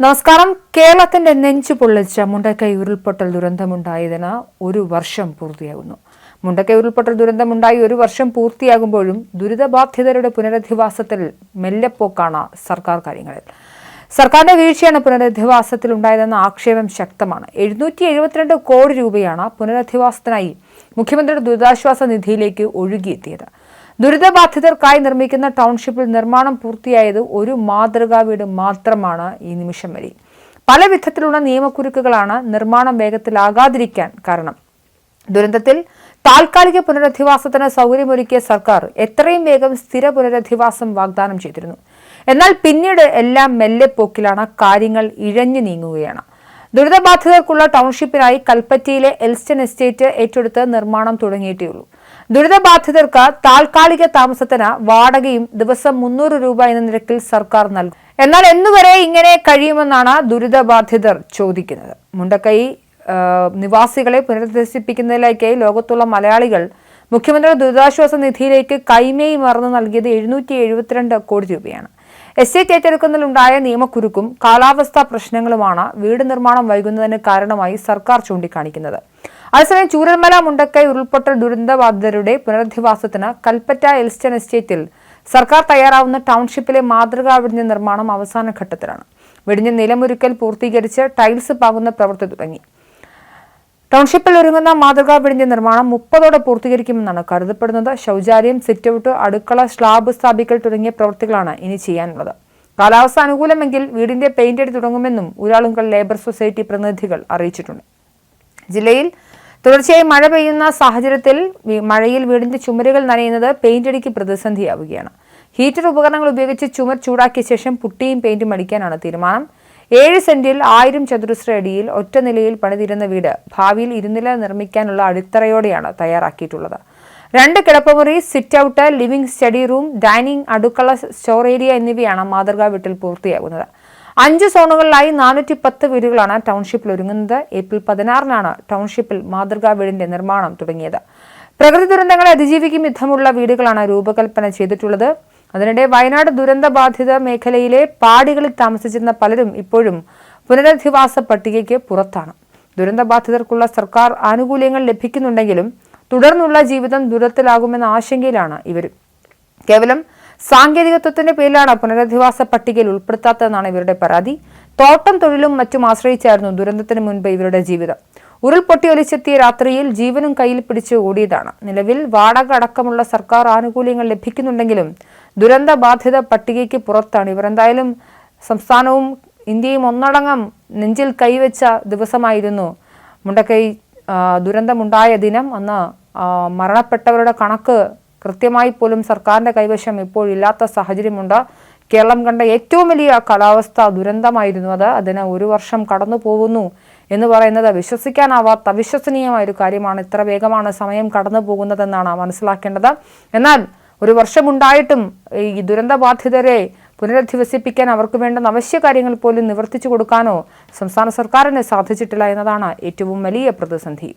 നമസ്കാരം. കേരളത്തിന്റെ നെഞ്ചു പൊള്ളിച്ച മുണ്ടക്കൈ ഉരുൾപൊട്ടൽ ദുരന്തമുണ്ടായതിന് ഒരു വർഷം പൂർത്തിയാകുന്നു. മുണ്ടക്കൈ ഉരുൾപൊട്ടൽ ദുരന്തമുണ്ടായി ഒരു വർഷം പൂർത്തിയാകുമ്പോഴും ദുരിതബാധിതരുടെ പുനരധിവാസത്തിൽ മെല്ലെപ്പോക്കാണ് സർക്കാർ കാര്യങ്ങളിൽ. സർക്കാരിന്റെ വീഴ്ചയാണ് പുനരധിവാസത്തിൽ ഉണ്ടായതെന്ന ആക്ഷേപം ശക്തമാണ്. എഴുന്നൂറ്റി എഴുപത്തിരണ്ട് കോടി രൂപയാണ് പുനരധിവാസത്തിനായി മുഖ്യമന്ത്രിയുടെ ദുരിതാശ്വാസ നിധിയിലേക്ക് ഒഴുകിയെത്തിയത്. ദുരിതബാധിതർക്കായി നിർമ്മിക്കുന്ന ടൗൺഷിപ്പിൽ നിർമ്മാണം പൂർത്തിയായത് ഒരു മാതൃകാ വീട് മാത്രമാണ് ഈ നിമിഷം വരെ. പല വിധത്തിലുള്ള നിയമക്കുരുക്കുകളാണ് നിർമ്മാണം വേഗത്തിലാകാതിരിക്കാൻ കാരണം. ദുരന്തത്തിൽ താൽക്കാലിക പുനരധിവാസത്തിന് സൗകര്യമൊരുക്കിയ സർക്കാർ എത്രയും വേഗം സ്ഥിര പുനരധിവാസം വാഗ്ദാനം ചെയ്തിരുന്നു. എന്നാൽ പിന്നീട് എല്ലാം മെല്ലെ പോക്കിലാണ് കാര്യങ്ങൾ ഇഴഞ്ഞു നീങ്ങുകയാണ്. ദുരിതബാധിതർക്കുള്ള ടൗൺഷിപ്പിനായി കൽപ്പറ്റയിലെ എൽസ്റ്റൺ എസ്റ്റേറ്റ് ഏറ്റെടുത്ത് നിർമ്മാണം തുടങ്ങിയിട്ടേയുള്ളൂ. ദുരിതബാധിതർക്ക് താൽക്കാലിക താമസത്തിന് വാടകയും ദിവസം മുന്നൂറ് രൂപ എന്ന നിരക്കിൽ സർക്കാർ നൽകും. എന്നാൽ എന്നുവരെ ഇങ്ങനെ കഴിയുമെന്നാണ് ദുരിതബാധിതർ ചോദിക്കുന്നത്. മുണ്ടക്കൈ നിവാസികളെ പുനരധിവസിപ്പിക്കുന്നതിലേക്കായി ലോകത്തുള്ള മലയാളികൾ മുഖ്യമന്ത്രിയുടെ ദുരിതാശ്വാസ നിധിയിലേക്ക് കൈമേയി മറന്നു നൽകിയത് എഴുന്നൂറ്റി എഴുപത്തിരണ്ട് കോടി രൂപയാണ്. എസ്റ്റേറ്റ് ഏറ്റെടുക്കുന്നതിലുണ്ടായ നിയമക്കുരുക്കും കാലാവസ്ഥാ പ്രശ്നങ്ങളുമാണ് വീട് നിർമ്മാണം വൈകുന്നതിന് കാരണമായി സർക്കാർ ചൂണ്ടിക്കാണിക്കുന്നത്. അതേസമയം ചൂരൽമല മുണ്ടക്കൈ ഉരുൾപൊട്ടൽ ദുരന്തബാധിതരുടെ പുനരധിവാസത്തിന് കൽപ്പറ്റ എൽസ്റ്റൺ എസ്റ്റേറ്റിൽ സർക്കാർ തയ്യാറാവുന്ന ടൗൺഷിപ്പിലെ മാതൃകാ വിടിഞ്ഞ നിർമ്മാണം അവസാന ഘട്ടത്തിലാണ്. വെടിഞ്ഞ നിലമൊരുക്കൽ പൂർത്തീകരിച്ച് ടൈൽസ് പാകുന്ന പ്രവൃത്തി തുടങ്ങി. ടൗൺഷിപ്പിൽ ഒരുങ്ങുന്ന മാതൃകാ വിടിഞ്ഞ നിർമ്മാണം മുപ്പതോടെ പൂർത്തീകരിക്കുമെന്നാണ് കരുതപ്പെടുന്നത്. ശൗചാലയം സിറ്റൌട്ട് അടുക്കള സ്ലാബ് സ്ഥാപിക്കൽ തുടങ്ങിയ പ്രവൃത്തികളാണ് ഇനി ചെയ്യാനുള്ളത്. കാലാവസ്ഥ അനുകൂലമെങ്കിൽ വീടിന്റെ പെയിന്റ് അടി തുടങ്ങുമെന്നും ഊരാളുങ്കൽ ലേബർ സൊസൈറ്റി പ്രതിനിധികൾ അറിയിച്ചിട്ടുണ്ട്. ജില്ലയിൽ തുടർച്ചയായി മഴ പെയ്യുന്ന സാഹചര്യത്തിൽ മഴയിൽ വീടിന്റെ ചുമരുകൾ നനയുന്നത് പെയിന്റ് അടിക്ക് പ്രതിസന്ധിയാവുകയാണ്. ഹീറ്റർ ഉപകരണങ്ങൾ ഉപയോഗിച്ച് ചുമർ ചൂടാക്കിയ ശേഷം പുട്ടിയും പെയിന്റും അടിക്കാനാണ് തീരുമാനം. ഏഴ് സെന്റിൽ ആയിരം ചതുരശ്ര അടിയിൽ ഒറ്റ നിലയിൽ പണിതിരുന്ന വീട് ഭാവിയിൽ ഇരുനില നിർമ്മിക്കാനുള്ള അടിത്തറയോടെയാണ് തയ്യാറാക്കിയിട്ടുള്ളത്. രണ്ട് കിടപ്പുമുറി sit out living study room dining അടുക്കള സ്റ്റോർ ഏരിയ എന്നിവയാണ് മാതൃകാ വീട്ടിൽ പൂർത്തിയാകുന്നത്. അഞ്ച് സോണുകളിലായി നാനൂറ്റി പത്ത് വീടുകളാണ് ടൗൺഷിപ്പിൽ ഒരുങ്ങുന്നത്. ഏപ്രിൽ പതിനാറിനാണ് ടൗൺഷിപ്പിൽ മാതൃകാ വീടിന്റെ നിർമ്മാണം തുടങ്ങിയത്. പ്രകൃതി ദുരന്തങ്ങളെ അതിജീവിക്കും വിധമുള്ള വീടുകളാണ് രൂപകൽപ്പന ചെയ്തിട്ടുള്ളത്. അതിനിടെ വയനാട് ദുരന്തബാധിത മേഖലയിലെ പാടികളിൽ താമസിച്ചിരുന്ന പലരും ഇപ്പോഴും പുനരധിവാസ പട്ടികയ്ക്ക് പുറത്താണ്. ദുരന്തബാധിതർക്കുള്ള സർക്കാർ ആനുകൂല്യങ്ങൾ ലഭിക്കുന്നുണ്ടെങ്കിലും തുടർന്നുള്ള ജീവിതം ദുരത്തിലാകുമെന്ന ആശങ്കയിലാണ് ഇവരും. കേവലം സാങ്കേതികത്വത്തിന്റെ പേരിലാണ് പുനരധിവാസ പട്ടികയിൽ ഉൾപ്പെടുത്താത്തതെന്നാണ് ഇവരുടെ പരാതി. തോട്ടം തൊഴിലും മറ്റും ആശ്രയിച്ചായിരുന്നു ദുരന്തത്തിന് മുൻപ് ഇവരുടെ ജീവിതം. ഉരുൾപൊട്ടി ഒലിച്ചെത്തിയ രാത്രിയിൽ ജീവനും കയ്യിൽ പിടിച്ച് ഓടിയതാണ്. നിലവിൽ വാടക അടക്കമുള്ള സർക്കാർ ആനുകൂല്യങ്ങൾ ലഭിക്കുന്നുണ്ടെങ്കിലും ദുരന്ത ബാധിത പട്ടികയ്ക്ക് പുറത്താണ്. ഇവർ എന്തായാലും സംസ്ഥാനവും ഇന്ത്യയും ഒന്നടങ്കം നെഞ്ചിൽ കൈവച്ച ദിവസമായിരുന്നു മുണ്ടക്കൈ ദുരന്തമുണ്ടായ ദിനം. അന്ന് മരണപ്പെട്ടവരുടെ കണക്ക് കൃത്യമായി പോലും സർക്കാരിന്റെ കൈവശം ഇപ്പോഴില്ലാത്ത സാഹചര്യമുണ്ട്. കേരളം കണ്ട ഏറ്റവും വലിയ കാലാവസ്ഥ ദുരന്തമായിരുന്നു അത്. അതിന് ഒരു വർഷം കടന്നു പോകുന്നു എന്ന് പറയുന്നത് വിശ്വസിക്കാനാവാത്ത അവിശ്വസനീയമായ ഒരു കാര്യമാണ്. ഇത്ര വേഗമാണ് സമയം കടന്നു പോകുന്നതെന്നാണ് മനസ്സിലാക്കേണ്ടത്. എന്നാൽ ഒരു വർഷമുണ്ടായിട്ടും ഈ ദുരന്തബാധിതരെ പുനരധിവസിപ്പിക്കാൻ അവർക്ക് വേണ്ടുന്ന അവശ്യ കാര്യങ്ങൾ പോലും നിവർത്തിച്ചു കൊടുക്കാനോ സംസ്ഥാന സർക്കാരിന് സാധിച്ചിട്ടില്ല എന്നതാണ് ഏറ്റവും വലിയ പ്രതിസന്ധി.